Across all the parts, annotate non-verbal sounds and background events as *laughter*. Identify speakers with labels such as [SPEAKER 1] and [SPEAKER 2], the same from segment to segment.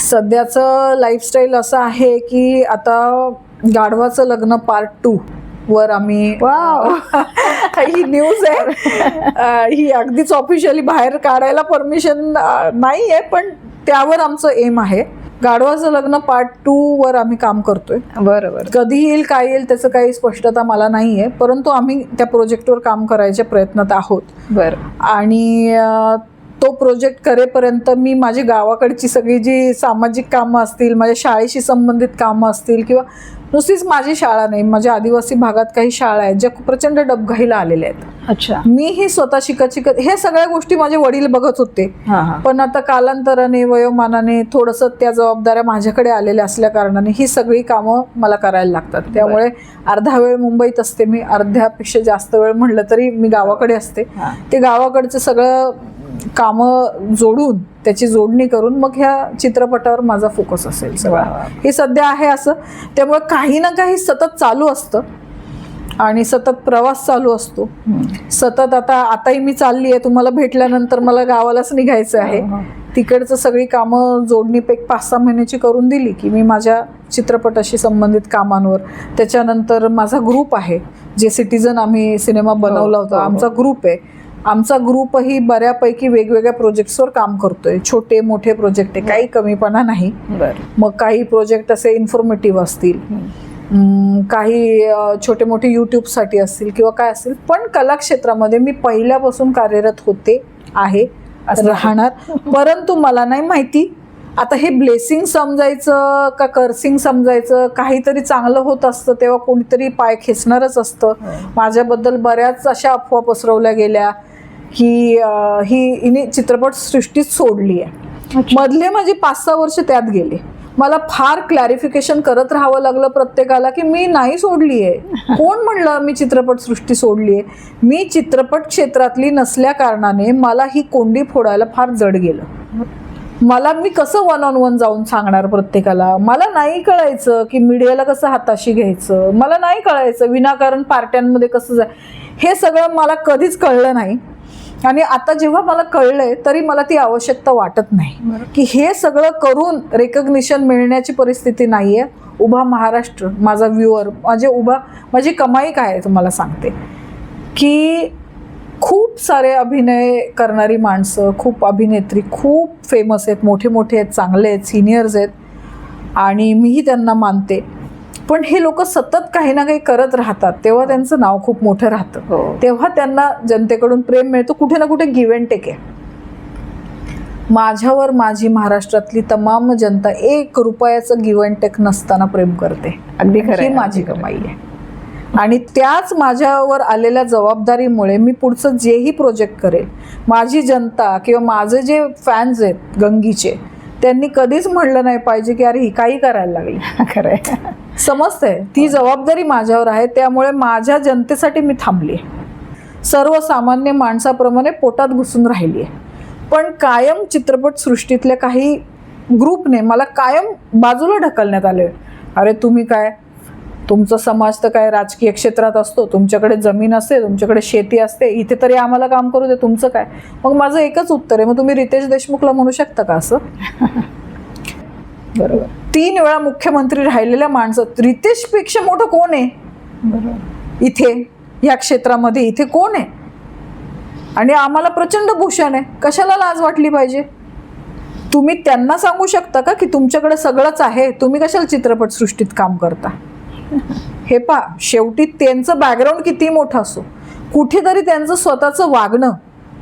[SPEAKER 1] सध्याचं लाईफस्टाईल असं आहे की आता गाढवाचं लग्न पार्ट टू वर आम्ही
[SPEAKER 2] वाव. *laughs*
[SPEAKER 1] ही न्यूज आहे. ही अगदीच ऑफिशियली बाहेर काढायला परमिशन नाही आहे पण त्यावर आमचं एम आहे. गाढवाचं लग्न पार्ट टू वर आम्ही काम करतोय.
[SPEAKER 2] बरोबर.
[SPEAKER 1] कधी येईल काय येईल त्याचं काही स्पष्टता मला नाही आहे परंतु आम्ही त्या प्रोजेक्टवर काम करायच्या प्रयत्नात आहोत.
[SPEAKER 2] बर.
[SPEAKER 1] आणि तो प्रोजेक्ट करेपर्यंत मी माझी गावाकडची सगळी जी सामाजिक कामं असतील माझ्या शाळेशी संबंधित कामं असतील किंवा नुसतीच माझी शाळा नाही माझ्या आदिवासी भागात काही शाळा आहेत ज्या प्रचंड डबघाईला आलेल्या आहेत.
[SPEAKER 2] अच्छा.
[SPEAKER 1] मीही स्वतः शिकत शिकत हे सगळ्या गोष्टी माझे वडील बघत होते.
[SPEAKER 2] हा हा.
[SPEAKER 1] पण आता कालांतराने वयोमानाने थोडंसं त्या जबाबदाऱ्या माझ्याकडे आलेल्या असल्या कारणाने ही सगळी कामं मला करायला लागतात. त्यामुळे अर्धा वेळ मुंबईत असते मी अर्ध्यापेक्षा जास्त वेळ म्हणलं तरी मी गावाकडे असते.
[SPEAKER 2] हा.
[SPEAKER 1] ते गावाकडचं सगळं कामं जोडून त्याची जोडणी करून मग ह्या चित्रपटावर माझा फोकस असेल सगळा. हे सध्या आहे असं. त्यामुळे काही ना काही सतत चालू असतं. आणि सतत प्रवास चालू असतो. सतत आता आताही मी चालली आहे तुम्हाला भेटल्यानंतर मला गावालाच निघायचं आहे.
[SPEAKER 2] हो, हो.
[SPEAKER 1] तिकडचं सगळी कामं जोडणीपैकी पाच सहा महिन्याची करून दिली की मी माझ्या चित्रपटाशी संबंधित कामांवर. त्याच्यानंतर माझा ग्रुप आहे. जे सिटीजन आम्ही सिनेमा बनवला होता.
[SPEAKER 2] हो, हो.
[SPEAKER 1] आमचा ग्रुप आहे. आमचा ग्रुपही बऱ्यापैकी वेगवेगळ्या प्रोजेक्ट्सवर काम करतोय. छोटे मोठे प्रोजेक्ट आहे. काही कमीपणा नाही. मग काही प्रोजेक्ट असे इन्फॉर्मेटिव्ह असतील. काही छोटे मोठे यूट्यूबसाठी असतील किंवा काय असतील. पण कलाक्षेत्रामध्ये मी पहिल्यापासून कार्यरत होते आहे राहणार. परंतु मला नाही माहिती आता हे ब्लेसिंग समजायचं का कर्सिंग समजायचं काहीतरी चांगलं होत असतं तेव्हा कोणीतरी पाय खेचणारच असतं. माझ्याबद्दल बऱ्याच अशा अफवा पसरवल्या गेल्या. की अ, ही हिने चित्रपट सृष्टीच सोडली आहे. मधले माझे पाच सहा वर्ष त्यात गेले. मला फार क्लॅरिफिकेशन करत राहावं लागलं प्रत्येकाला की मी नाही सोडली आहे *laughs* कोण म्हणलं मी चित्रपट सृष्टी सोडली आहे मी चित्रपट क्षेत्रातली नसल्या कारणाने मला ही कोंडी फोडायला फार जड गेलं. मला मी कसं वन ऑन वन जाऊन सांगणार प्रत्येकाला? मला नाही कळायचं की मीडियाला कसं हाताशी घ्यायचं. मला नाही कळायचं विनाकारण पार्ट्यांमध्ये कसं जाय हे सगळं मला कधीच कळलं नाही. आणि आता जेव्हा मला कळलंय तरी मला ती आवश्यकता वाटत नाही. की हे सगळं करून रेकग्निशन मिळण्याची परिस्थिती नाहीये. उभा महाराष्ट्र माझा व्ह्युअर माझे उभा माझी कमाई काय आहे तुम्हाला सांगते? की खूप सारे अभिनय करणारी माणसं खूप अभिनेत्री खूप फेमस आहेत मोठे मोठे आहेत चांगले आहेत सिनियर्स आहेत. आणि मीही त्यांना मानते. पण हे लोक सतत काही ना काही करत राहतात. तेव्हा त्यांचं नाव खूप मोठं राहतं.
[SPEAKER 2] हो.
[SPEAKER 1] तेव्हा त्यांना जनतेकडून प्रेम मिळतं. कुठे ना कुठे गिव्ह अँड टेक आहे. माझ्यावर माझी महाराष्ट्रातली तमाम जनता एक रुपयाचं गिव्ह अँड टेक नसताना प्रेम करते.
[SPEAKER 2] अगदी खरं
[SPEAKER 1] ही माझी कमाई आहे. आणि त्याच माझ्यावर आलेल्या जबाबदारीमुळे मी पुढचं जेही प्रोजेक्ट करेल माझी जनता किंवा माझे जे फॅन्स आहेत गंगीचे त्यांनी कधीच म्हणलं नाही पाहिजे की अरे ही काही करायला लागली. *laughs*
[SPEAKER 2] खरं आहे.
[SPEAKER 1] समजतंय ती जबाबदारी माझ्यावर आहे त्यामुळे माझ्या जनतेसाठी मी थांबली सर्वसामान्य माणसाप्रमाणे पोटात घुसून राहिली आहे पण कायम चित्रपट सृष्टीतल्या काही ग्रुपने मला कायम बाजूला ढकलण्यात आले अरे तुम्ही काय तुमचा समाज तर काय राजकीय क्षेत्रात असतो तुमच्याकडे जमीन असते तुमच्याकडे शेती असते इथे तरी आम्हाला काम करू दे तुमचं काय? मग माझं एकच उत्तर आहे मग तुम्ही रितेश देशमुखला म्हणू शकता का असं? *laughs*
[SPEAKER 2] बरोबर.
[SPEAKER 1] तीन वेळा मुख्यमंत्री राहिलेल्या माणसं रितेशपेक्षा मोठं कोण आहे?
[SPEAKER 2] बरोबर.
[SPEAKER 1] इथे या क्षेत्रामध्ये इथे कोण आहे? आणि आम्हाला प्रचंड भूषण आहे. कशाला लाज वाटली पाहिजे? तुम्ही त्यांना सांगू शकता का की तुमच्याकडे सगळंच आहे? तुम्ही कशाला चित्रपट सृष्टीत काम करता? हे पा शेवटी त्यांचं बॅकग्राऊंड किती मोठं असो कुठेतरी त्यांचं स्वतःचं वागणं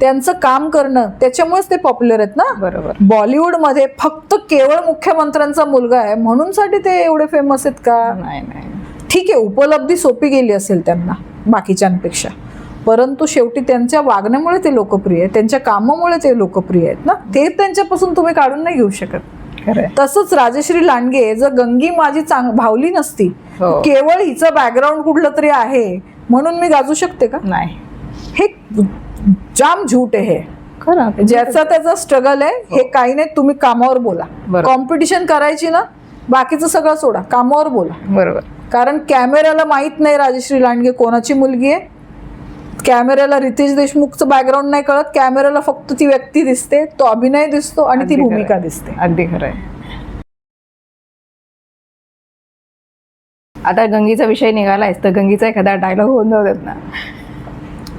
[SPEAKER 1] त्यांचं काम करणं त्याच्यामुळेच ते पॉप्युलर आहेत ना?
[SPEAKER 2] बरोबर.
[SPEAKER 1] बॉलिवूडमध्ये फक्त केवळ मुख्यमंत्र्यांचा मुलगा आहे म्हणून साठी ते एवढे फेमस आहेत का?
[SPEAKER 2] नाही नाही.
[SPEAKER 1] ठीक आहे उपलब्धी सोपी गेली असेल त्यांना बाकीच्यांपेक्षा. परंतु शेवटी त्यांच्या वागण्यामुळे ते लोकप्रिय आहेत त्यांच्या कामामुळे ते लोकप्रिय आहेत ना? ते त्यांच्यापासून तुम्ही काढून नाही घेऊ शकत.
[SPEAKER 2] आहे.
[SPEAKER 1] तसंच राजश्री लांडगे जर गंगी माझी चांग भावली नसती
[SPEAKER 2] हो.
[SPEAKER 1] केवळ हिचं बॅकग्राऊंड कुठलं तरी आहे म्हणून मी गाजू शकते का?
[SPEAKER 2] नाही.
[SPEAKER 1] हे जाम झूट आहे हे.
[SPEAKER 2] खरं
[SPEAKER 1] ज्याचा त्याचा स्ट्रगल आहे हे काही नाही तुम्ही कामावर बोला. कॉम्पिटिशन करायची ना बाकीचं सगळं सोडा. कामावर बोला.
[SPEAKER 2] बरोबर.
[SPEAKER 1] कारण कॅमेऱ्याला माहीत नाही राजश्री लांडगे कोणाची मुलगी आहे. कॅमेऱ्याला रितेश देशमुखचं बॅकग्राऊंड नाही कळत. कॅमेऱ्याला फक्त ती व्यक्ती दिसते तो अभिनय दिसतो आणि ती भूमिका. दिसते.
[SPEAKER 2] अगदी खरं आहे. आता गंगीचा विषय निघालायच तर गंगीचा एखादा डायलॉग होऊन जाऊ देत ना.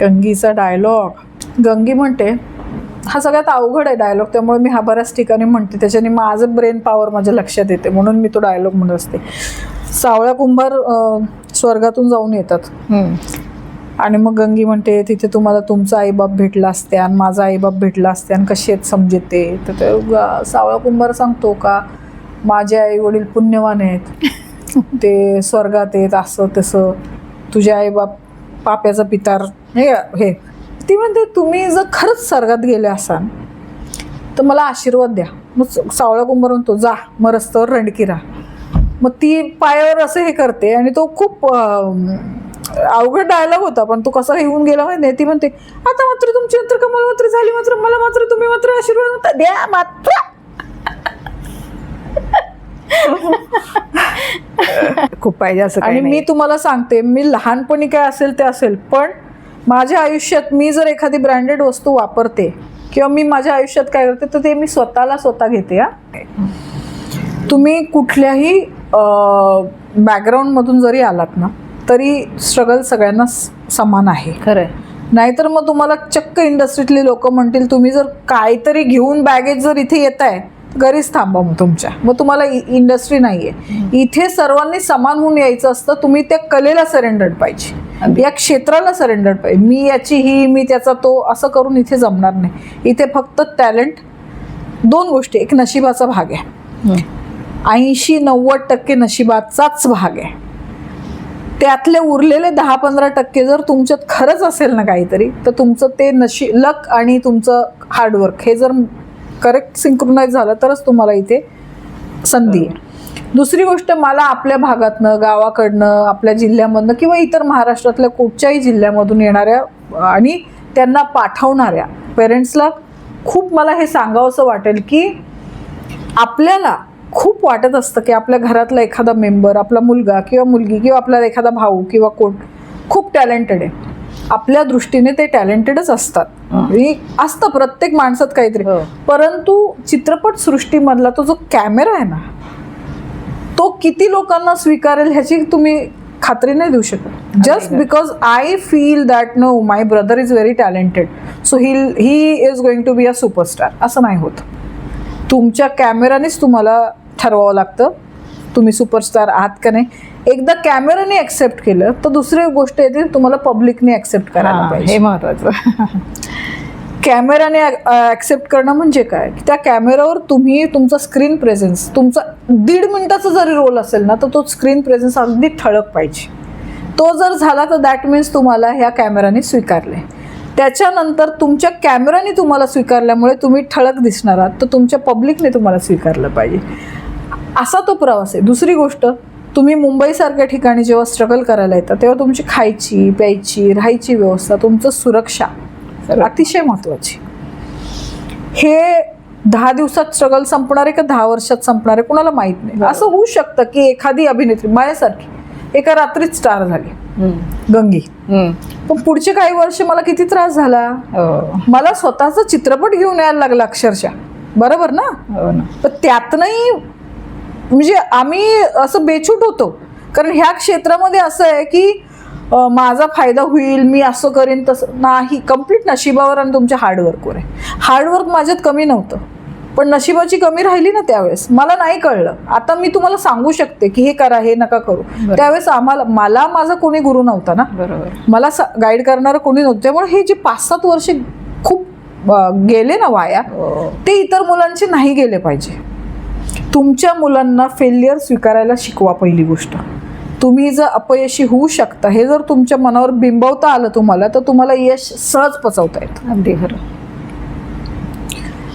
[SPEAKER 1] गंगीचा डायलॉग गंगी म्हणते हा सगळ्यात अवघड आहे डायलॉग त्यामुळे मी हा बऱ्याच ठिकाणी म्हणते. त्याच्याने माझं ब्रेन पॉवर माझ्या लक्षात येते म्हणून मी तो डायलॉग म्हणत असते. सावळ्या कुंभार स्वर्गातून जाऊन येतात. आणि मग गंगी म्हणते तिथे तुम्हाला तुमचा आईबाप भेटला असते आणि माझा आईबाप भेटला असते आणि कशी आहेत समजते? तर ते सावळा कुंभार सांगतो का माझे आई वडील पुण्यवान आहेत. *laughs* ते स्वर्गात आहेत असं तसं. तुझे आईबाप पाप्याचा पितार. हे हे. ती म्हणते तुम्ही जर खरंच स्वर्गात गेले असाल तर मला आशीर्वाद द्या. मग सावळा कुंभार म्हणतो जा मग रस्त्यावर रणकी राहा. मग ती पायावर असं हे करते आणि तो खूप अवघड डायलॉग होता पण तो कसा येऊन गेला माहिती नाही. ती म्हणते आता मात्र तुमची मात्र कमाल मात्र झाली मात्र मला मात्र तुम्ही मात्र आशीर्वाद नव्हता द्या मात्र.
[SPEAKER 2] खूप पाहिजे असं
[SPEAKER 1] आणि मी. तुम्हाला सांगते मी लहानपणी काय असेल ते असेल पण माझ्या आयुष्यात मी जर एखादी ब्रँडेड वस्तू वापरते किंवा मी माझ्या आयुष्यात काय करते तर ते मी स्वतःला स्वतः घेते हा. तुम्ही कुठल्याही बॅकग्राऊंडमधून जरी आलात ना तरी स्ट्रगल सगळ्यांना समान आहे.
[SPEAKER 2] खरं आहे
[SPEAKER 1] नाहीतर मग तुम्हाला चक्क इंडस्ट्रीतले लोक म्हणतील तुम्ही जर काहीतरी घेऊन बॅगेज जर इथे येत आहे घरीच थांबा मग तुमच्या. मग तुम्हाला इंडस्ट्री नाही आहे इथे सर्वांनी समान होऊन यायचं असतं तुम्ही त्या कलेला सरेंडर्ड पाहिजे. या क्षेत्राला सरेंडर्ड पाहिजे. मी याची ही मी त्याचा तो असं करून इथे जमणार नाही. इथे फक्त टॅलेंट दोन गोष्टी. एक नशिबाचा भाग आहे. ऐंशी नव्वद टक्के नशिबाचाच भाग आहे. त्यातले उरलेले दहा पंधरा टक्के जर तुमच्यात खरंच असेल ना काहीतरी तर तुमचं ते नशी लक आणि तुमचं हार्डवर्क हे जर करेक्ट सिंक्रोनाइज झालं तरच तुम्हाला इथे संधी आहे. दुसरी गोष्ट मला आपल्या भागातनं गावाकडनं आपल्या जिल्ह्यामधनं किंवा इतर महाराष्ट्रातल्या कुठच्याही जिल्ह्यामधून येणाऱ्या आणि त्यांना पाठवणाऱ्या पेरेंट्सला खूप मला हे सांगावंसं वाटेल की आपल्याला खूप वाटत असतं की आपल्या घरातला एखादा मेंबर आपला मुलगा किंवा मुलगी किंवा आपला एखादा भाऊ किंवा कोण खूप टॅलेंटेड आहे. आपल्या दृष्टीने ते टॅलेंटेडच असतात. असतं प्रत्येक माणसात काहीतरी.
[SPEAKER 2] हो.
[SPEAKER 1] परंतु चित्रपट सृष्टीमधला तो जो कॅमेरा आहे ना तो किती लोकांना स्वीकारेल ह्याची तुम्ही खात्री नाही देऊ शकत. Just because I feel that no my brother is very talented so he he is going to be a superstar असं नाही होत. तुमच्या कॅमेरानेच तुम्हाला ठरवावं लागतं. तुम्ही सुपरस्टार आहात का नाही? एकदा कॅमेराने ॲक्सेप्ट केलं तर दुसरी गोष्ट येते तुम्हाला पब्लिकने ॲक्सेप्ट करायला पाहिजे
[SPEAKER 2] हे महत्वाचं. *laughs*
[SPEAKER 1] कॅमेराने ॲक्सेप्ट करणं म्हणजे काय? की त्या कॅमेरावर तुम्ही तुमचा स्क्रीन प्रेझेन्स तुमचा दीड मिनिटाचा जरी रोल असेल ना तर तो स्क्रीन प्रेझेन्स अगदी ठळक पाहिजे. तो जर झाला तर दॅट मीन्स तुम्हाला ह्या कॅमेराने स्वीकारले त्याच्यानंतर तुमच्या कॅमेराने तुम्हाला स्वीकारल्यामुळे तुम्ही ठळक दिसणार आहात तर तुमच्या पब्लिकने तुम्हाला स्वीकारलं पाहिजे. असा तो प्रवास आहे. दुसरी गोष्ट तुम्ही मुंबईसारख्या ठिकाणी जेव्हा स्ट्रगल करायला येतात तेव्हा तुमची खायची प्यायची राहायची व्यवस्था तुमचं सुरक्षा अतिशय महत्वाची. हे दहा दिवसात स्ट्रगल संपणार आहे का दहा वर्षात संपणार आहे कुणाला माहीत नाही. असं होऊ शकतं की एखादी अभिनेत्री माझ्यासारखी एका रात्रीत स्टार झाली. गंगी. पण पुढचे काही वर्ष मला किती त्रास झाला?
[SPEAKER 2] हो.
[SPEAKER 1] मला स्वतःचा चित्रपट घेऊन यायला लागला अक्षरशः. बरोबर ना?
[SPEAKER 2] हो ना.
[SPEAKER 1] पण त्यातनंही म्हणजे आम्ही असं बेछूट होतो. कारण ह्या क्षेत्रामध्ये असं आहे की माझा फायदा होईल मी असं करेन तसं नाही. कंप्लीट नशिबावर आणि तुमच्या हार्डवर्कवर आहे. हार्डवर्क माझ्यात कमी नव्हतं. पण नशिबाची कमी राहिली ना त्यावेळेस. मला नाही कळलं. आता मी तुम्हाला सांगू शकते की हे करा हे नका करू. त्यावेळेस आम्हाला मला माझा कोणी गुरु नव्हता ना.
[SPEAKER 2] बरोबर.
[SPEAKER 1] मला गाईड करणारं कोणी नव्हतं. त्यामुळे हे जे पाच सात वर्ष खूप गेले ना वाया
[SPEAKER 2] हो.
[SPEAKER 1] ते इतर मुलांचे नाही गेले पाहिजे. तुमच्या मुलांना फेल्युअर स्वीकारायला शिकवा पहिली गोष्ट. तुम्ही जर अपयशी होऊ शकता हे जर तुमच्या मनावर बिंबवता आलं तुम्हाला तर तुम्हाला यश सहज पचवता येतं.
[SPEAKER 2] अगदी खरं.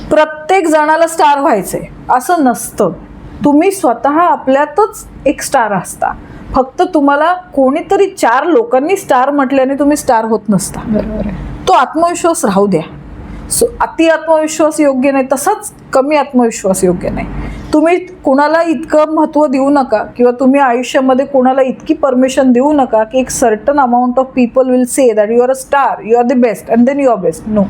[SPEAKER 1] प्रत्येक जणाला स्टार व्हायचंय. असं नसतं. तुम्ही स्वतः आपल्यातच एक स्टार असता. फक्त तुम्हाला कोणीतरी चार लोकांनी स्टार म्हटल्याने तुम्ही स्टार होत नसता.
[SPEAKER 2] बरोबर आहे.
[SPEAKER 1] तो आत्मविश्वास राहू द्या. सो अति आत्मविश्वास योग्य नाही तसाच कमी आत्मविश्वास योग्य नाही. तुम्ही कुणाला इतकं महत्त्व देऊ नका किंवा तुम्ही आयुष्यामध्ये कुणाला इतकी परमिशन देऊ नका की एक certain amount of people will say that you are a star you are the best and then you are best no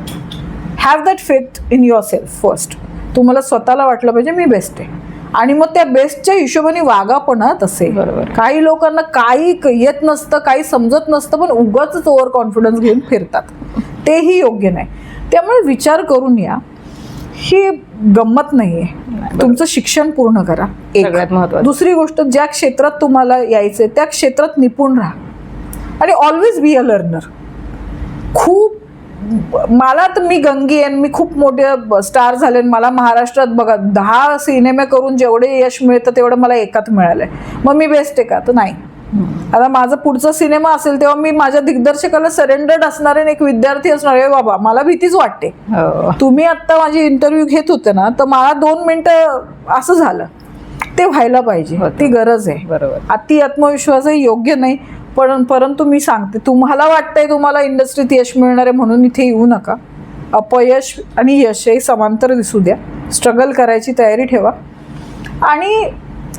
[SPEAKER 1] have that faith in yourself first तुम्हाला स्वतःला वाटलं पाहिजे मी बेस्ट आहे. आणि मग त्या बेस्टच्या हिशोबाने वागा पण तसे.
[SPEAKER 2] बरोबर.
[SPEAKER 1] काही लोकांना काही येत नसतं काही समजत नसतं पण उगाच ओव्हर कॉन्फिडन्स घेऊन फिरतात. तेही योग्य नाही. त्यामुळे विचार करून या. ही गंमत नाहीये. तुमचं शिक्षण पूर्ण करा. एक.
[SPEAKER 2] सगळ्यात महत्त्वाचं.
[SPEAKER 1] दुसरी गोष्ट ज्या क्षेत्रात तुम्हाला यायचंय त्या क्षेत्रात निपुण राहा. आणि ऑलवेज बी अ लर्नर खूप मला तर मी गंगी आहे मी खूप मोठे स्टार झाले मला महाराष्ट्रात बघा दहा सिनेमे करून जेवढे यश मिळतं तेवढं मला एकात मिळालंय. मग मी बेस्ट आहे का? तर नाही. आता माझा पुढचा सिनेमा असेल तेव्हा मी माझ्या दिग्दर्शकाला सरेंडर्ड असणारे एक विद्यार्थी असणार. आहे बाबा मला भीतीच वाटते.
[SPEAKER 2] हो.
[SPEAKER 1] तुम्ही आत्ता माझी इंटरव्ह्यू घेत होते ना तर मला दोन मिनिटं असं झालं. ते व्हायला पाहिजे. ती गरज आहे.
[SPEAKER 2] बरोबर.
[SPEAKER 1] अति आत्मविश्वासही योग्य नाही पण परंतु मी सांगते तुम्हाला वाटतंय तुम्हाला इंडस्ट्रीत यश मिळणार आहे म्हणून इथे येऊ नका. अपयश आणि यश हे समांतर दिसू द्या. स्ट्रगल करायची तयारी ठेवा. आणि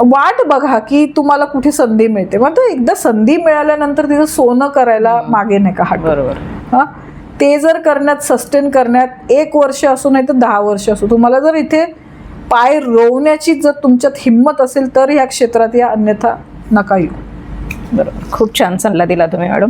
[SPEAKER 1] वाट बघा की तुम्हाला कुठे संधी मिळते. मग एकदा संधी मिळाल्यानंतर तिचं सोनं करायला मागे नाही का हट.
[SPEAKER 2] बरोबर.
[SPEAKER 1] हां? ते जर करण्यात सस्टेन करण्यात एक वर्ष असो नाही तर दहा वर्ष असो. तुम्हाला जर इथे पाय रोवण्याची जर तुमच्यात हिंमत असेल तर ह्या क्षेत्रात या अन्यथा नका येऊ.
[SPEAKER 2] बरोबर. खूप छान सल्ला दिला तुम्ही मॅडम.